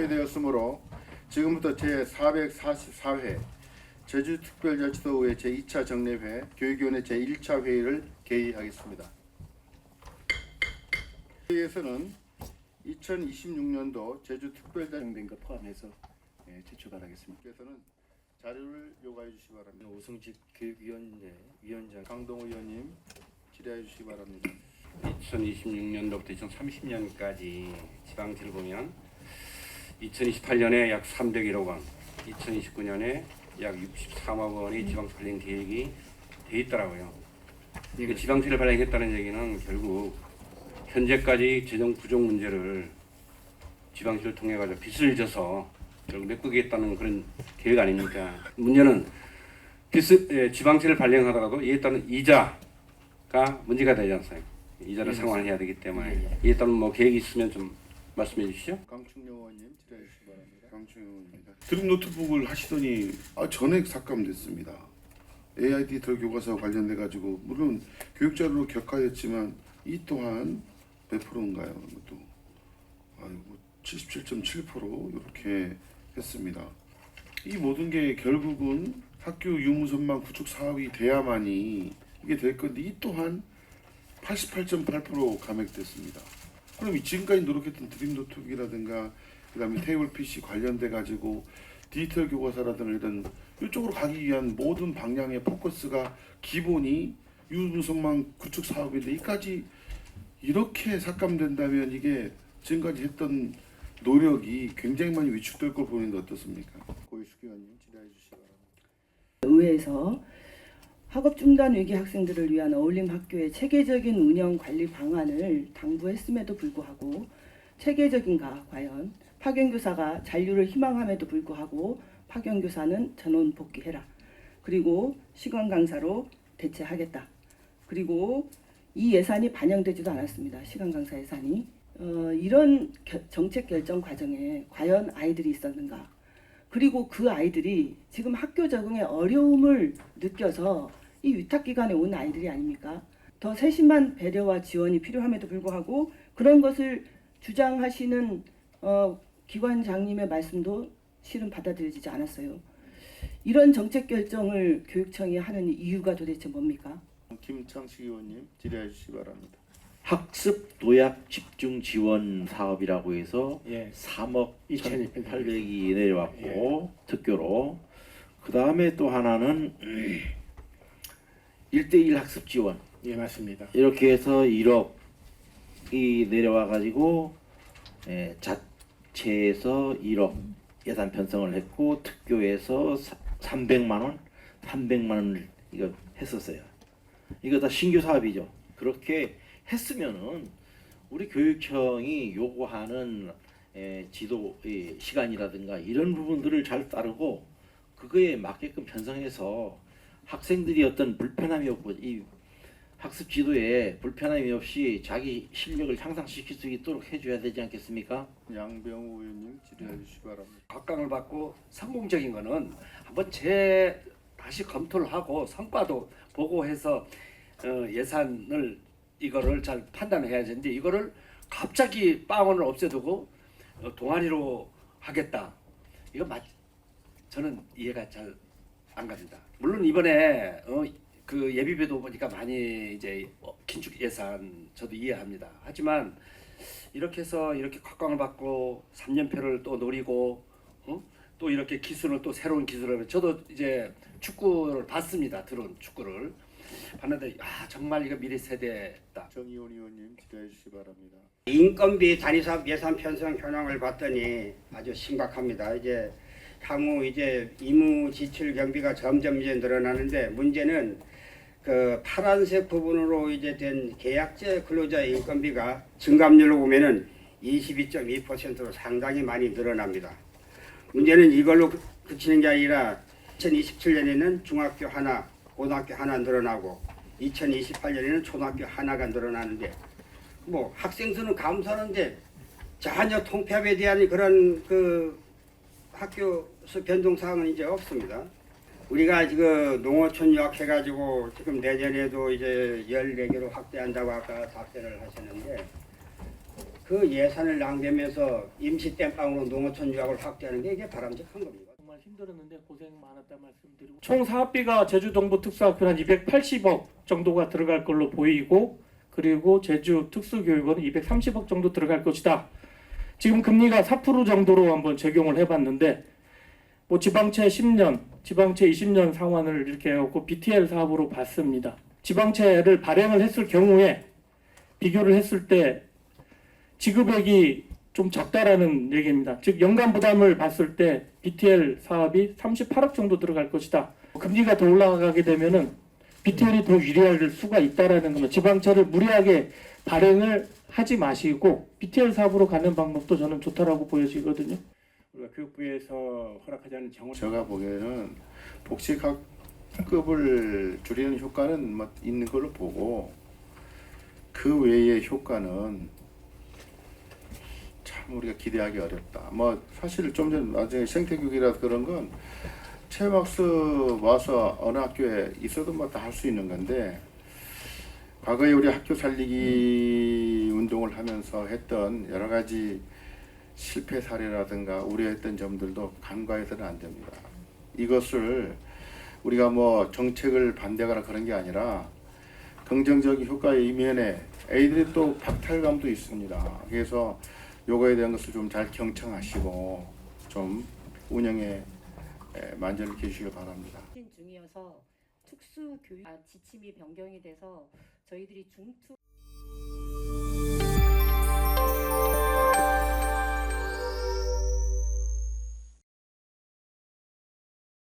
소외되었으므로 지금부터 제 444회 제주특별자치도의회 제2차 정례회 교육위원회 제1차 회의를 개의하겠습니다. 회의에서는 2026년도 제주특별자 진행된 것 포함해서 예, 제출 바라겠습니다. 께서는 자료를 요구해 주시기 바랍니다. 오승직 교육위원회 위원장 강동우 의원님 질의해 주시기 바랍니다. 2026년도부터 2030년까지 지방지를 보면 2028년에 약 301억 원, 2029년에 약 63억 원이 지방세 발행 계획이 돼 있더라고요. 이거 지방세를 발행했다는 얘기는 결국 현재까지 재정 부족 문제를 지방세를 통해 가지고 빚을 져서 결국 메꾸겠다는 그런 계획 아닙니까? 문제는 빚을 예, 지방세를 발행하더라도 이에 따른 이자가 문제가 되지 않습니까? 이자를 상환해야 되기 때문에 이에 따른 뭐 계획이 있으면 좀 말씀해 주시죠. 강충영 의원님 질의해 주시기 바랍니다. 강충영 의원입니다. 드림 노트북을 하시더니 아, 전액 삭감됐습니다. AI 디지털 교과서 관련돼 가지고 물론 교육자료로 격하였지만 이 또한 몇 프로인가요? 이것도 아이고 77.7% 이렇게 했습니다. 이 모든 게 결국은 학교 유무선망 구축 사업이 돼야만이 이게 될 건데 이 또한 88.8% 감액됐습니다. 그럼 이 지금까지 노력했던 드림 노트북이라든가 그다음에 테이블 PC 관련돼 가지고 디지털 교과서라든가 이런 이쪽으로 가기 위한 모든 방향의 포커스가 기본이 유무선망 구축 사업인데 이까지 이렇게 삭감된다면 이게 지금까지 했던 노력이 굉장히 많이 위축될 걸 보는데 어떻습니까? 고유숙 의원님 질의해 주시기 바랍니다. 의회에서 학업 중단 위기 학생들을 위한 어울림 학교의 체계적인 운영 관리 방안을 당부했음에도 불구하고 체계적인가 과연 파견교사가 잔류를 희망함에도 불구하고 파견교사는 전원 복귀해라. 그리고 시간 강사로 대체하겠다. 그리고 이 예산이 반영되지도 않았습니다. 시간 강사 예산이 어, 이런 겨- 정책 결정 과정에 과연 아이들이 있었는가? 그리고 그 아이들이 지금 학교 적응에 어려움을 느껴서 이 위탁 기관에 온 아이들이 아닙니까? 더 세심한 배려와 지원이 필요함에도 불구하고 그런 것을 주장하시는 어, 기관장님의 말씀도 실은 받아들여지지 않았어요. 이런 정책 결정을 교육청이 하는 이유가 도대체 뭡니까? 김창식 의원님 질의해 주시기 바랍니다. 학습 도약 집중 지원 사업이라고 해서 예, 3억 2,200 1,800이 내려왔고 특교로 그 다음에 또 하나는 1대1 학습 지원 예 맞습니다. 이렇게 해서 1억이 내려와 가지고 예, 자체에서 1억 예산 편성을 했고 특교에서 300만 원, 300만 원을 이거 했었어요. 이거 다 신규 사업이죠. 그렇게 했으면은 우리 교육청이 요구하는 에, 지도 의 시간이라든가 이런 부분들을 잘 따르고 그거에 맞게끔 편성해서 학생들이 어떤 불편함이 없고 이 학습 지도에 불편함이 없이 자기 실력을 향상시킬 수 있도록 해줘야 되지 않겠습니까? 양병우 의원님 질의해 주시기 바랍니다. 각광을 받고 성공적인 거는 한번 재 다시 검토를 하고 성과도 보고해서 어, 예산을 이거를 잘 판단해야 되는데 이거를 갑자기 빵원을 없애두고 어, 동아리로 하겠다 이거 맞 저는 이해가 잘 안 갑니다. 물론 이번에 어, 그 예비비도 보니까 많이 이제 어, 긴축 예산 저도 이해합니다. 하지만 이렇게 해서 이렇게 각광을 받고 3년표를 또 노리고 어? 또 이렇게 기술을 또 새로운 기술을 저도 이제 축구를 봤습니다. 들어온 축구를 봤는데 아 정말 이거 미래 세대다. 정의원 의원님 질의해 주시기 바랍니다. 인건비 단위사업 예산 편성 현황을 봤더니 아주 심각합니다. 이제 향후 이제 임무 지출 경비가 점점 이제 늘어나는데 문제는 그 파란색 부분으로 이제 된 계약제 근로자의 인건비가 증감률로 보면은 22.2%로 상당히 많이 늘어납니다. 문제는 이걸로 그- 그치는 게 아니라 2027년에는 중학교 하나, 고등학교 하나 늘어나고 2028년에는 초등학교 하나가 늘어나는데 뭐 학생 수는 감소하는데 자녀 통폐합에 대한 그런 그 학교 수 변동 사항은 이제 없습니다. 우리가 지금 농어촌 유학 해가지고 지금 내년에도 이제 14개로 확대한다고 아까 답변을 하셨는데 그 예산을 낭비하면서 임시 땜빵으로 농어촌 유학을 확대하는 게 이게 바람직한 겁니다. 힘들었는데 고생 많았다 말씀드리고 총 사업비가 제주 동부 특수학교 한 280억 정도가 들어갈 걸로 보이고 그리고 제주 특수교육원은 230억 정도 들어갈 것이다. 지금 금리가 4% 정도로 한번 적용을 해봤는데 뭐 지방채 10년, 지방채 20년 상환을 이렇게 해갖고 BTL 사업으로 봤습니다. 지방채를 발행을 했을 경우에 비교를 했을 때 지급액이 좀 적다라는 얘기입니다. 즉 연간 부담을 봤을 때 BTL 사업이 38억 정도 들어갈 것이다. 금리가 더 올라가게 되면은 BTL이 더 유리할 수가 있다라는 겁니다. 지방채를 무리하게 발행을 하지 마시고 BTL 사업으로 가는 방법도 저는 좋다라고 보여지거든요. 우리가 교육부에서 허락하지 않은 정원 제가 보기에는 복지학급을 줄이는 효과는 뭐 있는 걸로 보고 그 외의 효과는 참 우리가 기대하기 어렵다. 뭐 사실 좀 전 나중에 생태교육이라 그런 건 체험학습 와서 어느 학교에 있어도 뭐 다 할 수 있는 건데 과거에 우리 학교 살리기 운동을 하면서 했던 여러 가지 실패 사례라든가 우려했던 점들도 간과해서는 안 됩니다. 이것을 우리가 뭐 정책을 반대하거나 그런 게 아니라 긍정적인 효과의 이면에 애들이 또 박탈감도 있습니다. 그래서 요거에 대한 것을 좀 잘 경청하시고 좀 운영에 에, 만전을 기시길 바랍니다. 중이어서 특수 교육 아, 지침이 변경이 돼서 저희들이 중투